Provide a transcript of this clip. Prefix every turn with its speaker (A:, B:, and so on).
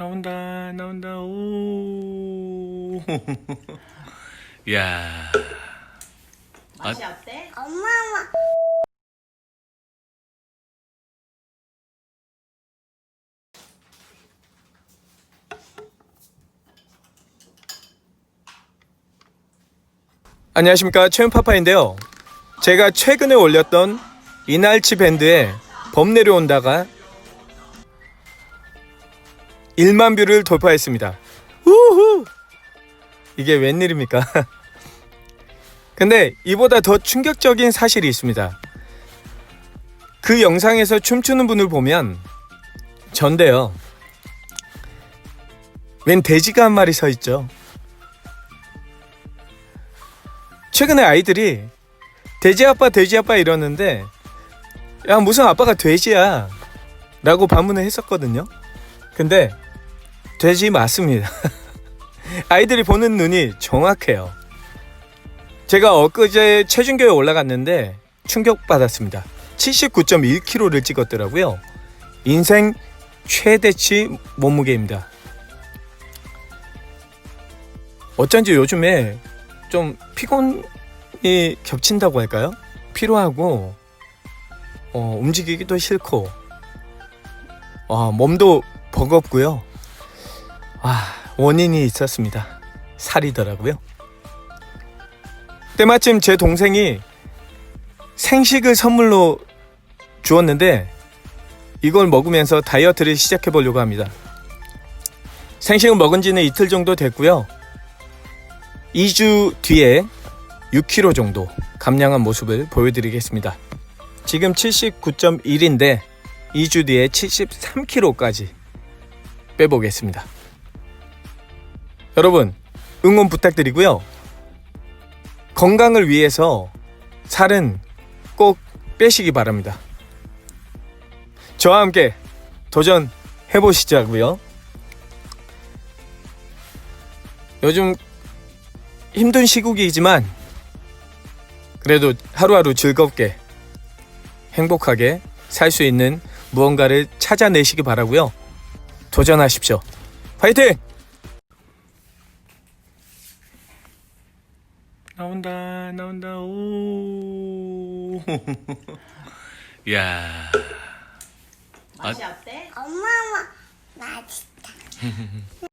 A: 나온다 나온다 오 야.
B: 맛이 어때?
C: 엄마마
A: 안녕하십니까 최은파파인데요 제가 최근에 올렸던 이날치 밴드의 범 내려온다가 1만 뷰를 돌파했습니다. 우후! 이게 웬일입니까? 근데 이보다 더 충격적인 사실이 있습니다. 그 영상에서 춤추는 분을 보면 전데요. 웬 돼지가 한 마리 서 있죠. 최근에 아이들이 돼지 아빠 돼지 아빠 이러는데 야 무슨 아빠가 돼지야? 라고 반문을 했었거든요. 근데 돼지 맞습니다. 아이들이 보는 눈이 정확해요. 제가 엊그제 체중계에 올라갔는데 충격받았습니다. 79.1kg를 찍었더라고요. 인생 최대치 몸무게입니다. 어쩐지 요즘에 좀 피곤이 겹친다고 할까요? 피로하고 어, 움직이기도 싫고 와, 몸도 버겁고요. 아, 원인이 있었습니다. 살이더라고요. 때마침 제 동생이 생식을 선물로 주었는데 이걸 먹으면서 다이어트를 시작해 보려고 합니다. 생식을 먹은 지는 이틀 정도 됐고요. 2주 뒤에 6kg 정도 감량한 모습을 보여드리겠습니다. 지금 79.1인데 2주 뒤에 73kg까지 빼보겠습니다. 여러분 응원 부탁드리고요. 건강을 위해서 살은 꼭 빼시기 바랍니다. 저와 함께 도전 해 보시자고요. 요즘 힘든 시국이지만 그래도 하루하루 즐겁게 행복하게 살 수 있는 무언가를 찾아내시기 바라고요. 도전하십시오. 화이팅! 나온다 나온다 오. 야.
B: 맛이 어때?
C: 엄마마 맛있다